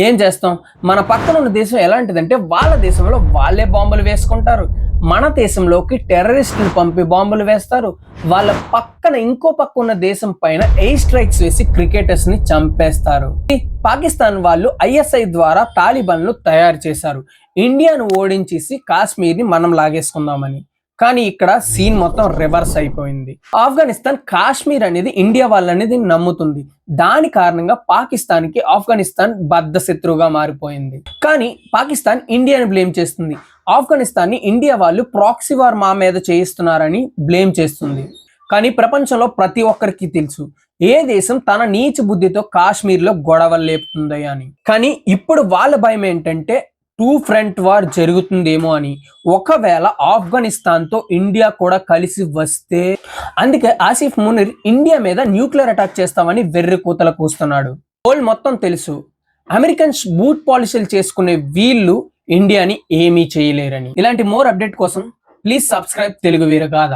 ఏం చేస్తాం? మన పక్కన ఉన్న దేశం ఎలాంటిదంటే వాళ్ళ దేశంలో వాళ్ళే బాంబులు వేసుకుంటారు. మన దేశంలోకి టెర్రరిస్టులు పంపి బాంబులు వేస్తారు. వాళ్ళ పక్కన ఇంకో పక్క ఉన్న దేశం పైన ఎయిర్ స్ట్రైక్స్ వేసి క్రికెటర్స్ని చంపేస్తారు పాకిస్తాన్ వాళ్ళు ఐఎస్ఐ ద్వారా తాలిబాన్లు తయారు చేశారు. ఇండియాను ఓడించేసి కాశ్మీర్ని మనం లాగేసుకుందామని. కానీ ఇక్కడ సీన్ మొత్తం రివర్స్ అయిపోయింది. ఆఫ్ఘనిస్తాన్ కాశ్మీర్ అనేది ఇండియా వాళ్ళనేది నమ్ముతుంది. దాని కారణంగా పాకిస్తాన్కి ఆఫ్ఘనిస్తాన్ బద్ధ శత్రువుగా మారిపోయింది. కానీ పాకిస్తాన్ ఇండియాని బ్లేమ్ చేస్తుంది. ఆఫ్ఘనిస్తాన్ని ఇండియా వాళ్ళు ప్రాక్సీ వార్ మా మీద చేయిస్తున్నారని బ్లేమ్ చేస్తుంది. కానీ ప్రపంచంలో ప్రతి ఒక్కరికి తెలుసు. ఏ దేశం తన నీచ బుద్ధితో కాశ్మీర్లో గొడవలు లేపుతుంది అని. కానీ ఇప్పుడు వాళ్ళ భయం ఏంటంటే టూ ఫ్రంట్ వార్ జరుగుతుందేమో అని. ఒకవేళ ఆఫ్ఘనిస్తాన్తో ఇండియా కూడా కలిసి వస్తే అందుకే ఆసిఫ్ మునిర్ ఇండియా మీద న్యూక్లియర్ అటాక్ చేస్తామని వెర్రి కూతల కూస్తున్నాడు. వరల్డ్ మొత్తం తెలుసు. అమెరికన్స్ బూట్ పాలసీలు చేసుకునే వీళ్ళు ఇండియాని ఏమీ చేయలేరని. ఇలాంటి మోర్ అప్డేట్ కోసం ప్లీజ్ సబ్స్క్రైబ్ తెలుగు వీరగాథ